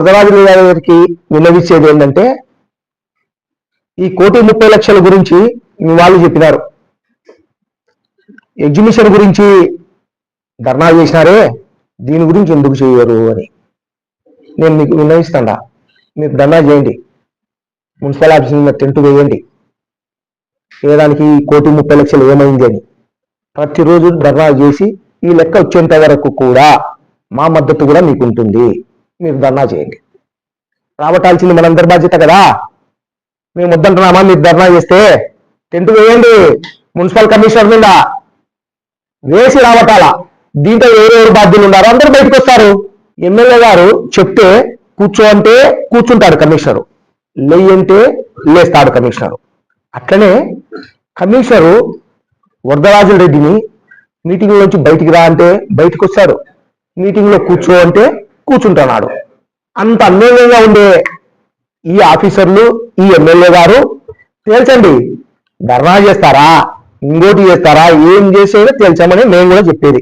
వరదరాజు గారికి విన్నవించేది ఏంటంటే ఈ కోటి ముప్పై లక్షల గురించి మీ వాళ్ళు చెప్పినారు. ఎగ్జిబిషన్ గురించి ధర్నా చేసినారే దీని గురించి ఎందుకు చేయరు అని. నేను మీకు విన్నవిస్తాడా. మీకు ధర్నా చేయండి. మున్సిపల్ ఆఫీస్ మీద టెంట్ వేయండి. ఏదానికి ఈ కోటి ముప్పై లక్షలు ఏమైంది అని. ప్రతిరోజు ధర్నా చేసి ఈ లెక్క వచ్చేంత వరకు కూడా మా మద్దతు కూడా మీకు ఉంటుంది మీరు ధర్నా చేయండి. రాబట్టాల్సింది మనందరి బాధ్యత కదా? మేము వద్దంటున్నామా? మీరు ధర్నా చేస్తే టెంట్ వేయండి మున్సిపల్ కమిషనర్ మీద వేసి రాబట్టాలా దీంట్లో ఎవరెవరు బాధ్యులు ఉన్నారో అందరూ బయటకు వస్తారు. ఎమ్మెల్యే గారు చెప్తే కూర్చో అంటే కూర్చుంటాడు కమిషనరు. లేయంటే లేస్తాడు కమిషనరు. అట్లనే కమిషనరు వరదరాజుల రెడ్డిని మీటింగ్ నుంచి బయటికి రా అంటే బయటకు వస్తాడు మీటింగ్లో కూర్చో అంటే కూర్చుంటున్నాడు. అంత అన్యోన్యంగా ఉండే ఈ ఆఫీసర్లు ఈ ఎమ్మెల్యే గారు తేల్చండి. ధర్నా చేస్తారా? ఇంకోటి చేస్తారా? ఏం చేసేదో తేల్చామని మేము కూడా చెప్పేది.